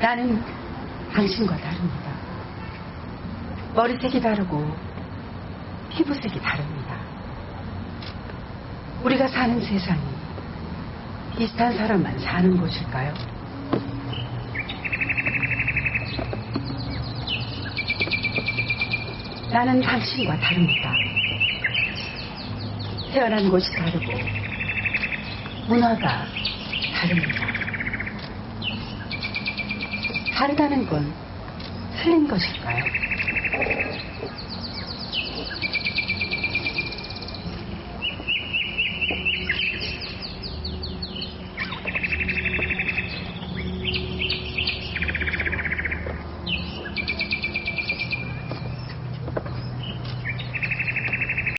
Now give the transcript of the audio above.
나는 당신과 다릅니다. 머리색이 다르고 피부색이 다릅니다. 우리가 사는 세상이 비슷한 사람만 사는 곳일까요? 나는 당신과 다릅니다. 태어난 곳이 다르고 문화가 다릅니다. 다르다는 건 틀린 것일까요?